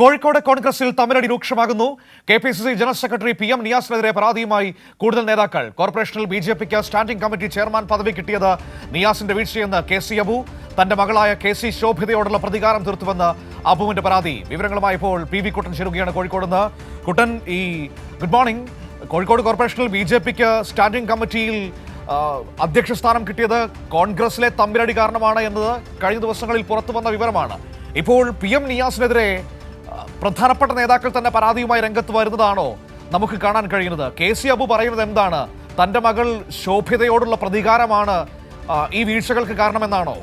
കോഴിക്കോട് കോൺഗ്രസിൽ തമ്മിലടി രൂക്ഷമാകുന്നു. K P C C general secretary P M നിയാസിനെതിരെ പരാതിയുമായി കൂടുതൽ നേതാക്കൾ. കോർപ്പറേഷനിൽ ബി ജെ പിക്ക് സ്റ്റാൻഡിംഗ് കമ്മിറ്റി ചെയർമാൻ പദവി കിട്ടിയത് നിയാസിന്റെ വീഴ്ചയെന്ന് കെ സി അബു. തന്റെ മകളായ കെ സി ശോഭിതയോടുള്ള പ്രതികാരം തീർത്തുവെന്ന് അബുവിന്റെ പരാതി. വിവരങ്ങളുമായി ഇപ്പോൾ പി വി കുട്ടൻ ചേരുകയാണ് കോഴിക്കോട് നിന്ന് കുട്ടൻ ഈ ഗുഡ് മോർണിംഗ്. കോഴിക്കോട് കോർപ്പറേഷനിൽ ബി ജെ പിക്ക് സ്റ്റാൻഡിംഗ് കമ്മിറ്റിയിൽ അധ്യക്ഷ സ്ഥാനം കിട്ടിയത് കോൺഗ്രസിലെ തമ്മിലടി കാരണമാണ് എന്നത് കഴിഞ്ഞ ദിവസങ്ങളിൽ പുറത്തു വന്ന വിവരമാണ്. ഇപ്പോൾ പി എം നിയാസിനെതിരെ പ്രധാനപ്പെട്ട നേതാക്കൾ തന്നെ പരാതിയുമായി രംഗത്ത് വരുന്നതാണോ നമുക്ക് കാണാൻ കഴിയുന്നത്? കെ സി അബു പറയുന്നത് എന്താണ്? തന്റെ മകൾ ശോഭിതയോടുള്ള പ്രതികാരമാണ് ഈ വീഴ്ചകൾക്ക് കാരണമെന്നാണോ?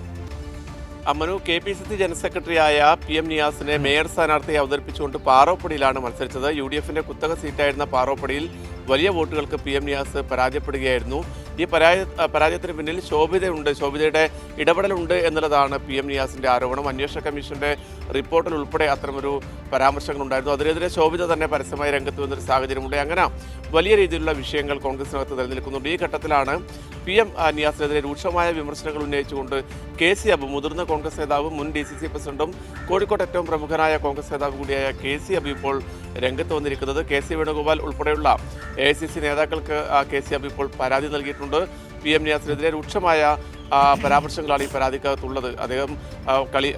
അമ്മനു K P C C general സെക്രട്ടറിയായ പി എം നിയാസിനെ മേയർ സ്ഥാനാർത്ഥിയെ അവതരിപ്പിച്ചുകൊണ്ട് പാറോപ്പടിയിലാണ് മത്സരിച്ചത്. യു ഡി എഫിന്റെ കുത്തക സീറ്റായിരുന്ന പാറോപ്പടിയിൽ വലിയ വോട്ടുകൾക്ക് പി എം നിയാസ് പരാജയപ്പെടുകയായിരുന്നു. ഈ പരാജയ പരാജയത്തിന് പിന്നിൽ ശോഭിതയുണ്ട് ശോഭിതയുടെ ഇടപെടലുണ്ട് എന്നുള്ളതാണ് പി എം നിയാസിന്റെ ആരോപണം. അന്വേഷണ കമ്മീഷന്റെ റിപ്പോർട്ടിൽ ഉൾപ്പെടെ അത്തരമൊരു പരാമർശങ്ങളുണ്ടായിരുന്നു. അതിനെതിരെ ശോഭിത തന്നെ പരസ്യമായി രംഗത്ത് വന്നൊരു സാഹചര്യമുണ്ട്. അങ്ങനെ വലിയ രീതിയിലുള്ള വിഷയങ്ങൾ കോൺഗ്രസിനകത്ത് നിലനിൽക്കുന്നുണ്ട്. ഈ ഘട്ടത്തിലാണ് പി എം നിയാസിനെതിരെ രൂക്ഷമായ വിമർശനങ്ങൾ ഉന്നയിച്ചുകൊണ്ട് കെ സി അബു മുതിർന്ന കോൺഗ്രസ് നേതാവും മുൻ ഡി സി സി പ്രസിഡന്റും കോഴിക്കോട് ഏറ്റവും പ്രമുഖനായ കോൺഗ്രസ് നേതാവ് കൂടിയായ കെ സി അബു ഇപ്പോൾ രംഗത്ത് വന്നിരിക്കുന്നത്. കെ സി വേണുഗോപാൽ ഉൾപ്പെടെയുള്ള എ ഐ സി സി നേതാക്കൾക്ക് കെ സി അബു ഇപ്പോൾ പരാതി നൽകിയിട്ടുണ്ട്. പി എം നിയാസിനെതിരെ രൂക്ഷമായ പരാമർശങ്ങളാണ് ഈ പരാതിക്കകത്തുള്ളത്. അദ്ദേഹം കളി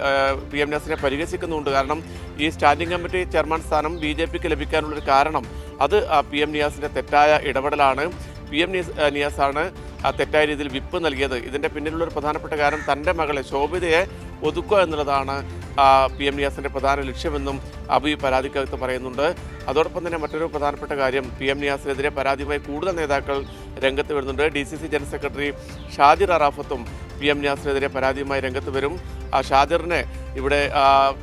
പി എം നിയാസിനെ പരിഹസിക്കുന്നുണ്ട്. കാരണം ഈ സ്റ്റാൻഡിംഗ് കമ്മിറ്റി ചെയർമാൻ സ്ഥാനം ബി ജെ പിക്ക് ലഭിക്കാനുള്ളൊരു കാരണം അത് പി എം നിയാസിന്റെ തെറ്റായ ഇടപെടലാണ്. പി എം നിയാസ് നിയാസാണ് തെറ്റായ രീതിയിൽ വിപ്പ് നൽകിയത്. ഇതിന്റെ പിന്നിലുള്ളൊരു പ്രധാനപ്പെട്ട കാരണം തന്റെ മകളെ ശോഭിതയെ ഒതുക്കുക എന്നുള്ളതാണ്. പി എം നിയാസിന്റെ പ്രധാന ലക്ഷ്യമെന്നും അബി പരാതിക്കകത്ത് പറയുന്നുണ്ട്. അതോടൊപ്പം തന്നെ മറ്റൊരു പ്രധാനപ്പെട്ട കാര്യം പി എം നിയാസിനെതിരെ പരാതിയുമായി കൂടുതൽ നേതാക്കൾ രംഗത്ത് വരുന്നുണ്ട്. D C C general secretary Shajir അറാഫത്തും P M നിയാസിനെതിരെ പരാതിയുമായി രംഗത്ത് വരും. ആ ഷാജിറിനെ ഇവിടെ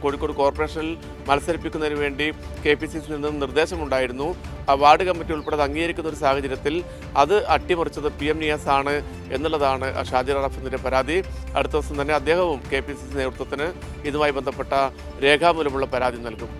കോഴിക്കോട് കോർപ്പറേഷനിൽ മത്സരിപ്പിക്കുന്നതിന് വേണ്ടി കെ പി സി സിയിൽ നിന്നും നിർദ്ദേശമുണ്ടായിരുന്നു. വാർഡ് കമ്മിറ്റി ഉൾപ്പെടെ അംഗീകരിക്കുന്ന ഒരു സാഹചര്യത്തിൽ അത് അട്ടിമറിച്ചത് പി എം നിയാസ് ആണ് എന്നുള്ളതാണ് ഷാജിർ റഫിന്റെ പരാതി. അടുത്ത ദിവസം തന്നെ അദ്ദേഹവും കെ പി സി സി നേതൃത്വത്തിന് ഇതുമായി ബന്ധപ്പെട്ട രേഖാമൂലമുള്ള പരാതി നൽകും.